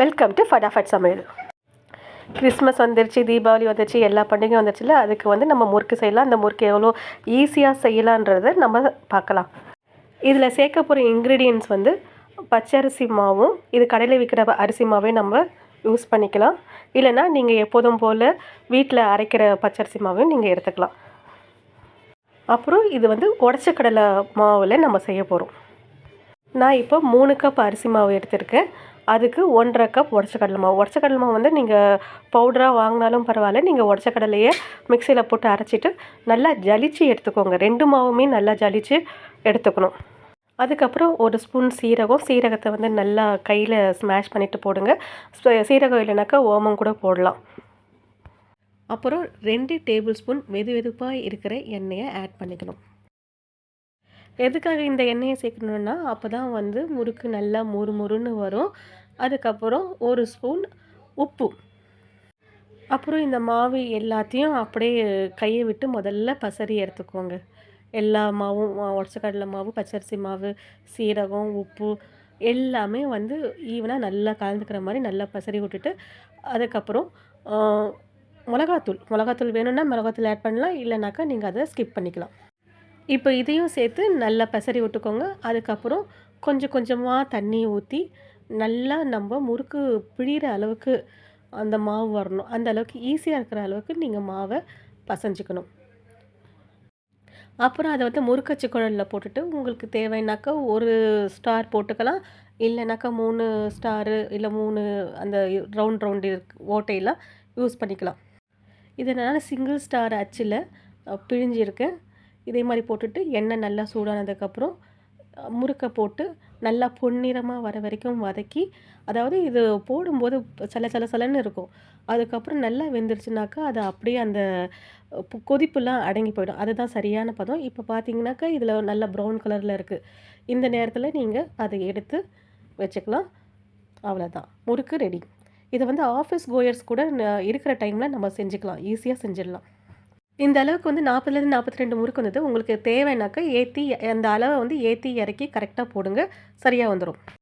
Welcome to Fatafat சமையல் Christmas வந்துருச்சு தீபாவளி வந்துருச்சு எல்லா பண்டிகையும் வந்துருச்சுல அதுக்கு வந்து நம்ம முறுக்கு செய்யலாம். அந்த முறுக்கு எவ்வளோ ஈஸியாக செய்யலான்றத நம்ம பார்க்கலாம். இதில் சேர்க்க போகிற இன்க்ரீடியன்ட்ஸ் வந்து பச்சரிசி மாவும் இது கடையில் விற்கிற அரிசி மாவே நம்ம யூஸ் பண்ணிக்கலாம். இல்லைன்னா நீங்கள் எப்போதும் போல் வீட்டில் அரைக்கிற பச்சரிசி மாவையும் நீங்கள் எடுத்துக்கலாம். அப்புறம் இது வந்து உடச்ச கடலை மாவில் நம்ம செய்ய போகிறோம் நான் இப்போ மூணு கப் அரிசி மாவு எடுத்திருக்கேன். அதுக்கு ஒன்றரை கப் உடச்ச கடலை மாவு. உடச்ச கடலை மாவு வந்து நீங்கள் பவுடராக வாங்கினாலும் பரவாயில்ல. நீங்கள் உடச்ச கடலையே மிக்சியில் போட்டு அரைச்சிட்டு நல்லா ஜலிச்சு எடுத்துக்கோங்க. ரெண்டு மாவுமே நல்லா ஜலிச்சு எடுத்துக்கணும். அதுக்கப்புறம் ஒரு ஸ்பூன் சீரகம். சீரகத்தை வந்து நல்லா கையில் ஸ்மாஷ் பண்ணிவிட்டு போடுங்க. சீரகம் இல்லைனாக்கா ஓமம் கூட போடலாம். அப்புறம் ரெண்டு டேபிள் ஸ்பூன் வெது வெதுப்பாக இருக்கிற எண்ணெயை ஆட் பண்ணிக்கணும். எதுக்காக இந்த எண்ணெயை சேர்க்கணுன்னா அப்போ தான் வந்து முறுக்கு நல்லா மொறு மொறுன்னு வரும். அதுக்கப்புறம் ஒரு ஸ்பூன் உப்பு. அப்புறம் இந்த மாவு எல்லாத்தையும் அப்படியே கையை விட்டு முதல்ல பசறி எடுத்துக்கோங்க. எல்லா மாவும் உடச்சக்கடலை மாவு பச்சரிசி மாவு சீரகம் உப்பு எல்லாமே வந்து ஈவனாக நல்லா கலந்துக்கிற மாதிரி நல்லா பசறி விட்டுட்டு அதுக்கப்புறம் மிளகாத்தூள். மிளகாத்தூள் வேணும்னா மிளகாத்தூள் ஆட் பண்ணலாம். இல்லைனாக்கா நீங்கள் அதை ஸ்கிப் பண்ணிக்கலாம். இப்போ இதையும் சேர்த்து நல்லா பெசரி விட்டுக்கோங்க. அதுக்கப்புறம் கொஞ்சம் கொஞ்சமாக தண்ணி ஊற்றி நல்லா நம்ம முறுக்கு பிழிகிற அளவுக்கு அந்த மாவு வரணும். அந்த அளவுக்கு ஈஸியாக இருக்கிற அளவுக்கு நீங்கள் மாவை பசஞ்சுக்கணும். அப்புறம் அதை வந்து முறுக்கச்சி குழலில் போட்டுட்டு உங்களுக்கு தேவைன்னாக்கா ஒரு ஸ்டார் போட்டுக்கலாம். இல்லைனாக்கா மூணு ஸ்டாரு இல்லை மூணு அந்த ரவுண்ட் ரவுண்டு ஓட்டையெல்லாம் யூஸ் பண்ணிக்கலாம். இதனால் சிங்கிள் ஸ்டார் அச்சில் பிழிஞ்சிருக்கேன். இதே மாதிரி போட்டுட்டு எண்ணெய் நல்லா சூடானதுக்கப்புறம் முறுக்கை போட்டு நல்லா பொன்னிறமாக வர வரைக்கும் வதக்கி அதாவது இது போடும்போது சல சல சலன்னு இருக்கும். அதுக்கப்புறம் நல்லா வெந்துருச்சுனாக்கா அது அப்படியே அந்த கொதிப்புலாம் அடங்கி போயிடும். அதுதான் சரியான பதம். இப்போ பார்த்தீங்கன்னாக்கா இதில் நல்ல ப்ரௌன் கலரில் இருக்குது இந்த நேரத்தில் நீங்கள் அதை எடுத்து வச்சுக்கலாம். அவ்வளோதான் முறுக்கு ரெடி. இதை வந்து ஆஃபீஸ் கோயர்ஸ் கூட இருக்கிற டைமில் நம்ம செஞ்சுக்கலாம். ஈஸியாக செஞ்சிடலாம். இந்த அளவுக்கு வந்து நாற்பதுலேருந்து நாற்பத்தி ரெண்டு முறுக்கு வந்தது. உங்களுக்கு தேவைன்னாக்கா ஏற்றி அந்த அளவை வந்து ஏற்றி இறக்கி கரெக்டாக போடுங்க. சரியாக வந்துடும்